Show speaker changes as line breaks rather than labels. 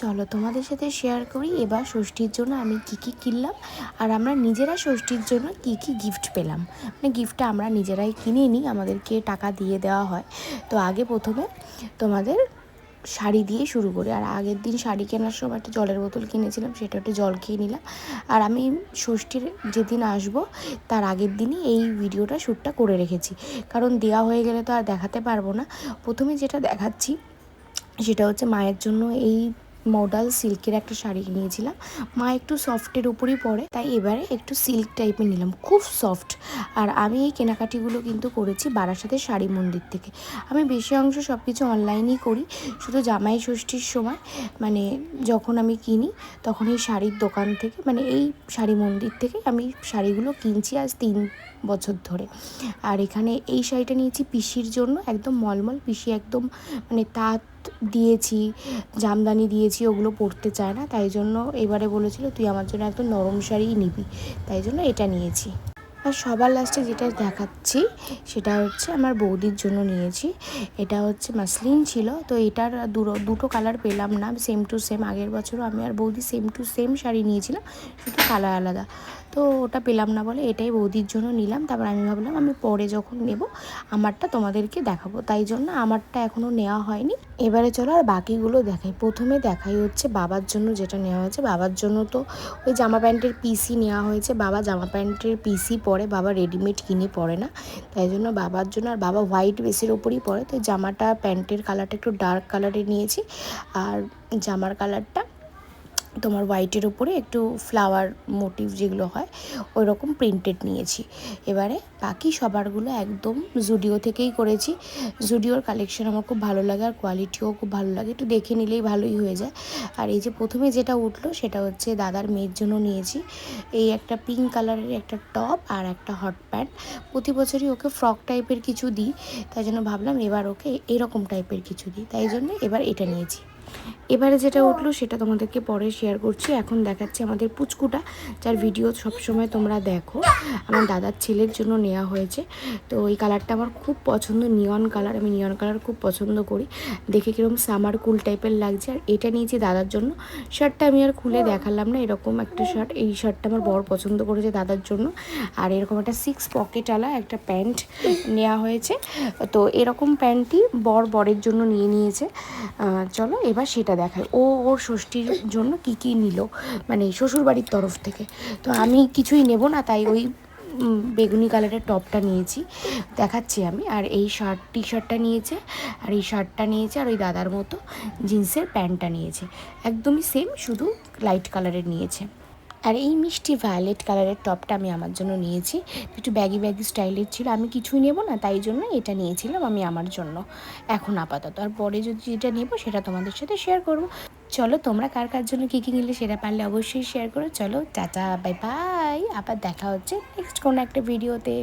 চলো তোমাদের সাথে শেয়ার করি। এবার ষষ্ঠীর জন্য আমি কি কি কিনলাম আর আমরা নিজেরা ষষ্ঠীর জন্য কি কি গিফট পেলাম। মানে গিফটটা আমরা নিজেরাই কিনে নিই, আমাদেরকে টাকা দিয়ে দেওয়া হয়। তো আগে প্রথমে তোমাদের শাড়ি দিয়ে শুরু করি। আর আগের দিন শাড়ি কেনার সময় একটা জলের বোতল কিনেছিলাম, সেটা একটা জল খেয়ে নিলাম। আর আমি ষষ্ঠীর যেদিন আসব, তার আগের দিনই এই ভিডিওটা শ্যুটটা করে রেখেছি। কারণ দেওয়া হয়ে গেলে তো আর দেখাতে পারব না। প্রথমে যেটা দেখাচ্ছি, সেটা হচ্ছে মায়ের জন্য এই মডাল সিল্কের একটা শাড়ি নিয়েছিলাম। মা একটু সফটের উপরই পরে, তাই এবারে একটু সিল্ক টাইপের নিলাম, খুব সফট। আর আমি এই কেনাকাটিগুলো কিন্তু করেছি বারাসাতের শাড়ি মন্দির থেকে। আমি বেশি অংশ সব কিছু অনলাইনেই করি, শুধু জামাই ষষ্ঠীর সময় মানে যখন আমি কিনি, তখন এই শাড়ির দোকান থেকে মানে এই শাড়ি মন্দির থেকে আমি শাড়িগুলো কিনছি আজ তিন বছর ধরে। আর এখানে এই শাড়িটা নিয়েছি পিসির জন্য, একদম মলমল, পিসি একদম মানে তাঁত দিয়েছি, জামদানি দিয়েছি, ওগুলো পরতে চায় না। তাই জন্য এবারে বলেছিল, তুই আমার জন্য একদম নরম শাড়িই নিবি। তাই জন্য এটা নিয়েছি। আর সবার লাস্টে যেটা দেখাচ্ছি, সেটা হচ্ছে আমার বৌদির জন্য নিয়েছি। এটা হচ্ছে মাসলিন ছিল, তো এটার দুটো দুটো কালার পেলাম না সেম টু সেম আগের বছরও আমি আর বৌদি সেম টু সেম শাড়ি নিয়েছিলাম, শুধু কালার আলাদা। তো ওটা পেলাম না বলে এটাই বৌদির জন্য নিলাম। তারপর আমি ভাবলাম আমি পরে যখন নেব, আমারটা তোমাদেরকে দেখাবো। তাই জন্য আমারটা এখনও নেওয়া হয়নি। এবারে চলো আর বাকিগুলো দেখাই। প্রথমে দেখাই হচ্ছে বাবার জন্য যেটা নেওয়া হয়েছে। বাবার জন্য তো ওই জামা প্যান্টের পিসি নেওয়া হয়েছে। বাবা জামা প্যান্টের পিসি পরে বাবা রেডিমেড কিনে পরে না। তাই জন্য বাবার জন্য আর বাবা হোয়াইট বেসের ওপরই পরে। তো জামাটা, প্যান্টের কালারটা একটু ডার্ক কালারে নিয়েছি। আর জামার কালারটা তোমার হোয়াইটের উপরে একটু ফ্লাওয়ার মোটিভ যেগুলো হয় ওই রকম প্রিন্টেড নিয়েছি। এবারে বাকি সবারগুলো একদম জুডিও থেকেই করেছি। জুডিওর কালেকশন আমার খুব ভালো লাগে আর কোয়ালিটিও খুব ভালো লাগে। একটু দেখে নিলেই ভালোই হয়ে যায়। আর এই যে প্রথমে যেটা উঠল সেটা হচ্ছে দাদার মেয়ের জন্য নিয়েছি। এই একটা পিঙ্ক কালারের একটা টপ আর একটা হট প্যান্ট প্রতি বছরই ওকে ফ্রক টাইপের কিছু দিই, তাই জন্য ভাবলাম এবার ওকে এরকম টাইপের কিছু দিই। তাই জন্য এবার এটা নিয়েছি। এবারে যেটা উঠল সেটা তোমাদেরকে পরে শেয়ার করছি। এখন দেখাচ্ছি আমাদের পুচকুটা, যার ভিডিও সবসময় তোমরা দেখো। আমার দাদার ছেলের জন্য নেওয়া হয়েছে। তো ওই কালারটা আমার খুব পছন্দ নিয়ন কালার আমি নিয়ন কালার খুব পছন্দ করি। দেখে কীরকম সামার কুল টাইপের লাগছে। আর এটা নিয়েছি দাদার জন্য। শার্টটা আমি আর খুলে দেখালাম না, এরকম একটা শার্ট এই শার্টটা আমার বড় পছন্দ করেছে দাদার জন্য। আর এরকম একটা সিক্স পকেটওয়ালা একটা প্যান্ট নেওয়া হয়েছে। তো এরকম প্যান্টটি বর বরের জন্য নিয়ে নিয়েছে। চলো এবার সেটা দেখায়। ও ওর ষষ্ঠীর জন্য কি কি নিল? মানে শ্বশুরবাড়ির তরফ থেকে। তো আমি কিছুই নেব না, তাই ওই বেগুনি কালারের টপটা নিয়েছি। দেখাচ্ছি আমি। আর এই শার্ট টি শার্টটা নিয়েছে, আর এই শার্টটা নিয়েছে, আর ওই দাদার মতো জিন্সের প্যান্টটা নিয়েছে। একদমই সেম শুধু লাইট কালারের নিয়েছে। আর এই মিষ্টি ভায়োলেট কালারের টপটা আমি আমার জন্য নিয়েছি। একটু ব্যাগি ব্যাগি স্টাইলের ছিল, আমি কিছুই নেব না, তাই জন্য এটা নিয়েছিলাম আমি আমার জন্য। এখন আপাতত আর পরে যদি যেটা নেব সেটা তোমাদের সাথে শেয়ার করব। চলো তোমরা কার কার জন্য কী কী নিলে সেটা পারলে অবশ্যই শেয়ার করো। চলো, টাটা বাই বাই আবার দেখা হচ্ছে নেক্সট কোনো একটা ভিডিওতে